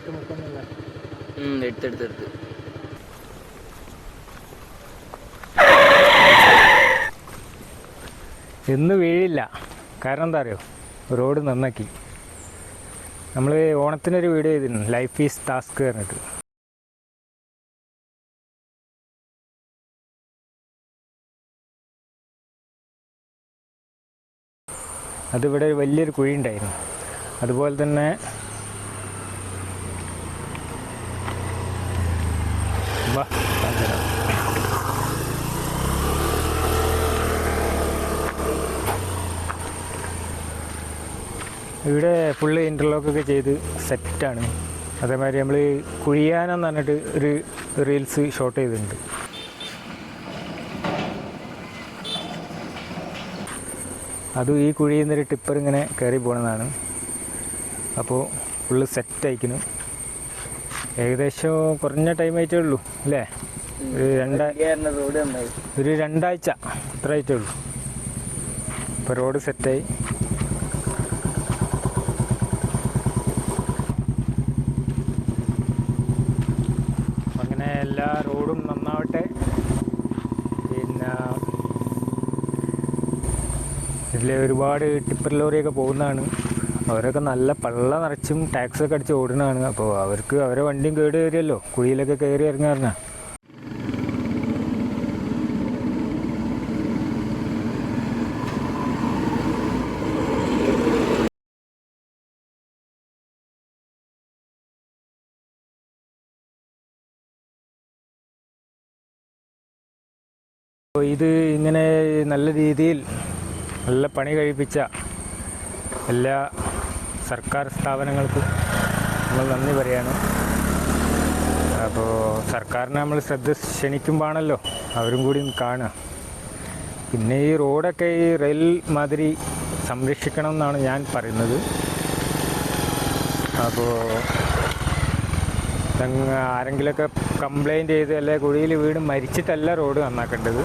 Shot മുക്കുന്നില്ല എടുത്തെടുത്തെടുത്ത് ഇന്ന് വീഴില്ല. കാരണം എന്താ അറിയോ? റോഡ് നന്നാക്കി. നമ്മൾ ഓണത്തിനൊരു വീഡിയോ ചെയ്തിരുന്നു. ലൈഫ് ഈസ് ടാസ്ക് പറഞ്ഞിട്ട്. അതിവിടെ വലിയൊരു കുഴി ഉണ്ടായിരുന്നു അതുപോലെ തന്നെ വാ, കാണിച്ചുതരാം. ഇവിടെ ഫുള്ള് ഇന്റർലോക്കൊക്കെ ചെയ്ത് സെറ്റാണ് അതേമാതിരി നമ്മൾ കുഴിയാനെന്ന് പറഞ്ഞിട്ട് ഒരു റീൽസ് ഷോട്ട് ചെയ്തിട്ടുണ്ട്. അതും ഈ കുഴിയിൽ നിന്നൊരു ടിപ്പർ ഇങ്ങനെ കയറി പോകുന്നതാണ് അപ്പോൾ ഫുള്ള് സെറ്റ് അയക്കുന്നു ഏകദേശം കുറഞ്ഞ ടൈം ആയിട്ടേ ഉള്ളൂ അല്ലേ? ഒരു രണ്ട ഒരു രണ്ടാഴ്ച അത്ര ആയിട്ടേ ഉള്ളൂ ഇപ്പൊ റോഡ് സെറ്റായി അങ്ങനെ എല്ലാ റോഡും നന്നാവട്ടെ. പിന്നെ ഇതിലെ ഒരുപാട് ടിപ്പർ ലോറിയൊക്കെ പോകുന്നതാണ്. അവരൊക്കെ നല്ല പള്ള നിറച്ചും ടാക്സ് ഒക്കെ അടിച്ച് ഓടുന്നതാണ്. അപ്പോൾ അവർക്ക് അവരെ വണ്ടിയും കേട് കയറിയല്ലോ കുഴിയിലൊക്കെ കയറി ഇറങ്ങാറുന്ന അപ്പോൾ ഇത് ഇങ്ങനെ നല്ല രീതിയിൽ നല്ല പണി കഴിപ്പിച്ച എല്ലാ സർക്കാർ സ്ഥാപനങ്ങൾക്ക് നമ്മൾ നന്ദി പറയാണ്. അപ്പോൾ സർക്കാരിനെ നമ്മൾ ശ്രദ്ധ ക്ഷണിക്കുമ്പോഴാണല്ലോ അവരും കൂടി കാണുക. പിന്നെ ഈ റോഡൊക്കെ ഈ റെയിൽ മാതിരി സംരക്ഷിക്കണം എന്നാണ് ഞാൻ പറയുന്നത്. അപ്പോൾ ആരെങ്കിലുമൊക്കെ കംപ്ലൈന്റ് ചെയ്ത് അല്ലെ കുഴിയിൽ വീട് മരിച്ചിട്ടല്ല റോഡ് നന്നാക്കേണ്ടത്.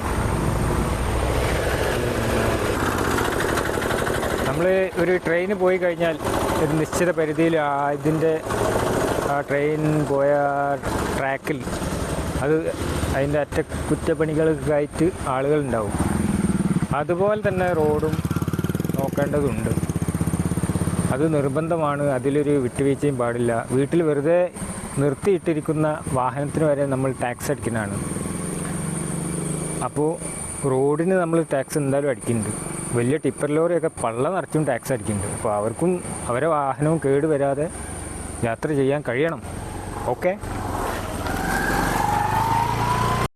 നമ്മൾ ഒരു ട്രെയിന് പോയി കഴിഞ്ഞാൽ ഒരു നിശ്ചിത പരിധിയിൽ ഇതിന്റെ ട്രെയിൻ പോയ ട്രാക്കിൽ അത് അതിന്റെ അറ്റ കുറ്റപ്പണികൾക്കായിട്ട് ആളുകളുണ്ടാവും. അതുപോലെ തന്നെ റോഡും നോക്കേണ്ടതുണ്ട്. അത് നിർബന്ധമാണ് അതിലൊരു വിട്ടുവീഴ്ചയും പാടില്ല. വീട്ടിൽ വെറുതെ നിർത്തിയിട്ടിരിക്കുന്ന വാഹനത്തിന് വരെ നമ്മൾ ടാക്സ് അടിക്കുന്നതാണ്. അപ്പോൾ റോഡിന് നമ്മൾ ടാക്സ് എന്തായാലും അടിക്കുന്നുണ്ട്. വലിയ ടിപ്പർ ലോറിയൊക്കെ പള്ള നിറച്ചും ടാക്സ് അടിക്കുന്നുണ്ട്. അപ്പോൾ അവർക്കും അവരെ വാഹനവും കേടുവരാതെ യാത്ര ചെയ്യാൻ കഴിയണം. ഓക്കെ